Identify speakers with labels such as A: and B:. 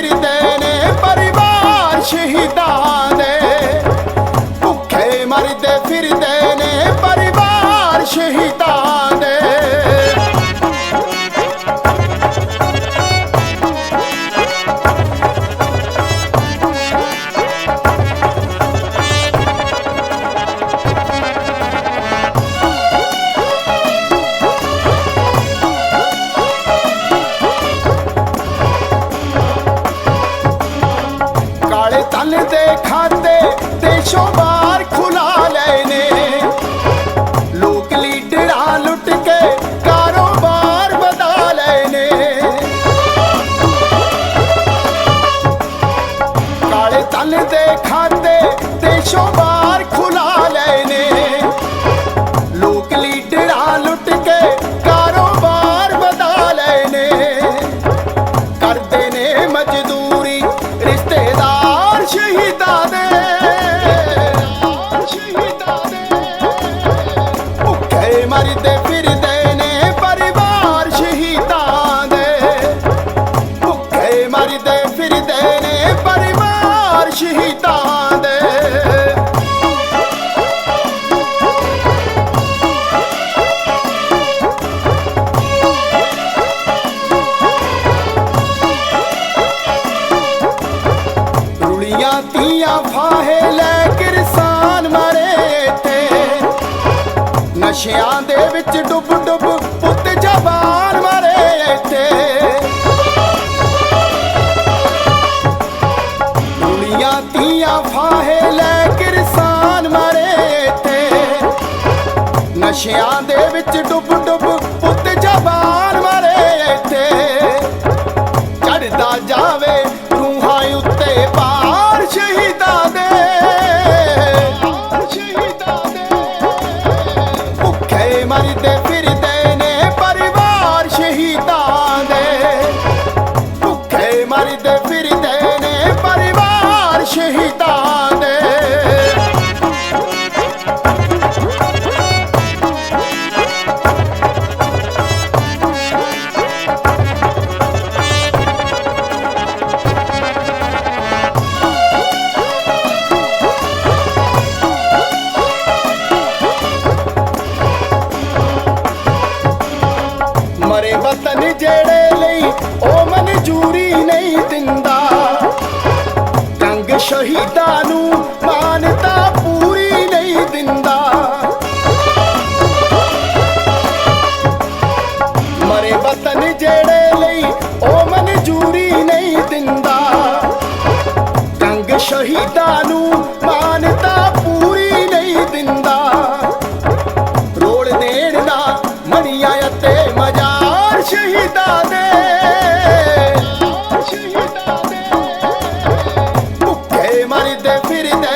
A: ਫਿਰਦੇ ਨੇ ਪਰਿਵਾਰ ਸ਼ਹੀਦਾਂ ਦੇ। ਭੁੱਖੇ ਮਰਦੇ ਫਿਰਦੇ ਨੇ ਪਰਿਵਾਰ ਸ਼ਹੀਦ ਕਾਲੇ ਤਨ ਦੇ ਖਾਤੇ ਦੇਸ਼ੋਂ ਬਾਹਰ ਖੁਲਾ ਲਏ ਨੇ। ਲੋਕ ਲੀਡਰਾਂ ਲੁੱਟ ਕੇ ਕਾਰੋਬਾਰ ਵਧਾ ਲਏ ਕਾਲੇ ਤਨ ਦੇ ਖਾਤੇ ਦੇਸ਼ੋਂ ਬਾਹਰ ਖੁਲਾ ਲਏ ਨੇ। ਲੋਕ ਲੀਡਰਾਂ ਲੁੱਟ ਮਰਦੇ ਫਿਰਦੇ ਨੇ, ਪਰਿਵਾਰ ਸ਼ਹੀਦਾਂ ਦੇ। ਭੁੱਖੇ ਮਰਦੇ ਫਿਰਦੇ ਨੇ, ਪਰਿਵਾਰ ਸ਼ਹੀਦਾਂ ਦੇ। ਰੁਲੀਆਂ ਤੀਆਂ ਫਾਹੇ ਲੈ ਕਿਰਸਾਨ ਮਰੇ ਨਸ਼ਿਆਂ ਦੇ ਵਿੱਚ ਡੁੱਬ ਡੁੱਬ ਪੁੱਤ ਜਵਾਨ ਮਰੇ ਤੇ ਰੁਲੀਆਂ ਤੀਆਂ ਫਾਹੇ ਲੈ ਕਿਰਸਾਨ ਮਰੇ ਤੇ ਨਸ਼ਿਆਂ ਦੇ ਵਿੱਚ ਡੁੱਬ ਡੁੱਬ ਫਿਰਦੇ ਨੇ ਪਰਿਵਾਰ ਸ਼ਹੀਦਾਂ ਦੇ। ਭੁੱਖੇ ਮਰਦੇ ਫਿਰਦੇ ਨੇ ਪਰਿਵਾਰ ਸ਼ਹੀਦ ਮਰੇ ਵਤਨ ਜਿਹੜੇ ਲਈ ਉਹ ਮਨਜ਼ੂਰੀ ਨਹੀਂ ਦਿੰਦਾ। ਜੰਗ ਸ਼ਹੀਦਾਂ ਨੂੰ ਮਾਨਤਾ ਪੂਰੀ ਨਹੀਂ ਦਿੰਦਾ। ਮਰੇ ਵਤਨ ਜਿਹੜੇ ਲਈ ਉਹ ਮਨਜ਼ੂਰੀ ਨਹੀਂ ਦਿੰਦਾ। ਜੰਗ ਸ਼ਹੀਦਾਂ ਨੂੰ ਮਾਨਤਾ শহীদানে মুখে মারিতে ফিরিতে